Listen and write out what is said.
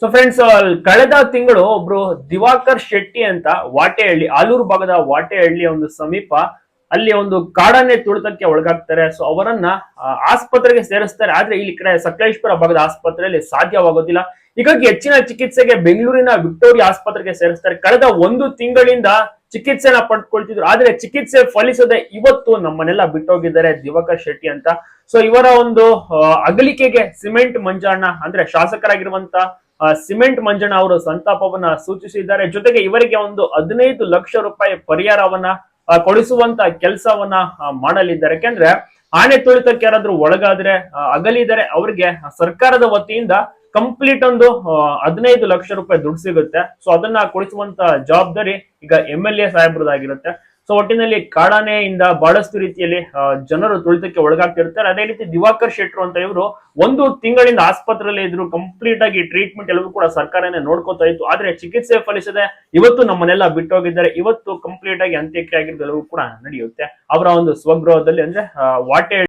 So friends ಕಳೆದ ತಿಂಗಳು ಒಬ್ರು ದಿವಾಕರ್ ಶೆಟ್ಟಿ ಅಂತ ವಾಟೆಹಳ್ಳಿ, ಆಲೂರು ಭಾಗದ ವಾಟೆಹಳ್ಳಿಯ ಒಂದು ಸಮೀಪ ಅಲ್ಲಿ ಒಂದು ಕಾಡನ್ನೇ ತುಳಿತಕ್ಕೆ ಒಳಗಾಗ್ತಾರೆ. ಸೊ ಅವರನ್ನ ಆಸ್ಪತ್ರೆಗೆ ಸೇರಿಸ್ತಾರೆ. ಆದ್ರೆ ಇಲ್ಲಿ ಕಡೆ ಸಕಲೇಶ್ವರ ಭಾಗದ ಆಸ್ಪತ್ರೆಯಲ್ಲಿ ಸಾಧ್ಯವಾಗೋದಿಲ್ಲ. ಹೀಗಾಗಿ ಹೆಚ್ಚಿನ ಚಿಕಿತ್ಸೆಗೆ ಬೆಂಗಳೂರಿನ ವಿಕ್ಟೋರಿಯಾ ಆಸ್ಪತ್ರೆಗೆ ಸೇರಿಸ್ತಾರೆ. ಕಳೆದ ಒಂದು ತಿಂಗಳಿಂದ ಚಿಕಿತ್ಸೆನ ಪಡ್ಕೊಳ್ತಿದ್ರು. ಆದ್ರೆ ಚಿಕಿತ್ಸೆ ಫಲಿಸದೆ ಇವತ್ತು ನಮ್ಮನ್ನೆಲ್ಲ ಬಿಟ್ಟೋಗಿದ್ದಾರೆ ದಿವಾಕರ್ ಶೆಟ್ಟಿ ಅಂತ. ಸೊ ಇವರ ಒಂದು ಅಗಲಿಕೆಗೆ ಸಿಮೆಂಟ್ ಮಂಜಣ್ಣ ಅಂದ್ರೆ ಶಾಸಕರಾಗಿರುವಂತ ಸಿಮೆಂಟ್ ಮಂಜಣ್ಣ ಅವರು ಸಂತಾಪವನ್ನ ಸೂಚಿಸಿದ್ದಾರೆ. ಜೊತೆಗೆ ಇವರಿಗೆ ಒಂದು ಹದಿನೈದು ಲಕ್ಷ ರೂಪಾಯಿ ಪರಿಹಾರವನ್ನ ಕೊಡಿಸುವಂತ ಕೆಲಸವನ್ನ ಮಾಡಲಿದ್ದಾರೆ. ಯಾಕೆಂದ್ರೆ ಆನೆ ತುಳಿತಕ್ಕೆ ಯಾರಾದ್ರೂ ಒಳಗಾದ್ರೆ ಅಗಲಿದರೆ ಅವ್ರಿಗೆ ಸರ್ಕಾರದ ವತಿಯಿಂದ ಕಂಪ್ಲೀಟ್ ಒಂದು ಹದಿನೈದು ಲಕ್ಷ ರೂಪಾಯಿ ದುಡ್ಡು ಸಿಗುತ್ತೆ. ಸೊ ಅದನ್ನ ಕೊಡಿಸುವಂತ ಜವಾಬ್ದಾರಿ ಈಗ ಎಂ ಎಲ್ ಎ ಸಾಹೇಬ್ರದಾಗಿರುತ್ತೆ ಸೊ ಒಟ್ಟಿನಲ್ಲಿ ಕಾಡಾನೆಯಿಂದ ಬಹಳಷ್ಟು ರೀತಿಯಲ್ಲಿ ಜನರು ತುಳಿತಕ್ಕೆ ಒಳಗಾಗ್ತಿರ್ತಾರೆ. ಅದೇ ರೀತಿ ದಿವಾಕರ್ ಶೆಟ್ರು ಅಂತ ಇವರು ಒಂದು ತಿಂಗಳಿಂದ ಆಸ್ಪತ್ರೆಯಲ್ಲಿ ಇದ್ರು ಕಂಪ್ಲೀಟ್ ಆಗಿ ಟ್ರೀಟ್ಮೆಂಟ್ ಎಲ್ಲವೂ ಕೂಡ ಸರ್ಕಾರನೇ ನೋಡ್ಕೋತಾ ಇತ್ತು. ಆದ್ರೆ ಚಿಕಿತ್ಸೆ ಫಲಿಸದೆ ಇವತ್ತು ನಮ್ಮನ್ನೆಲ್ಲ ಬಿಟ್ಟೋಗಿದ್ದಾರೆ. ಇವತ್ತು ಕಂಪ್ಲೀಟ್ ಆಗಿ ಅಂತ್ಯಕ್ರಿಯೆ ಕೂಡ ನಡೆಯುತ್ತೆ. ಅವರ ಒಂದು ಸ್ವಗೃಹದಲ್ಲಿ ಅಂದ್ರೆ ವಾಟೆ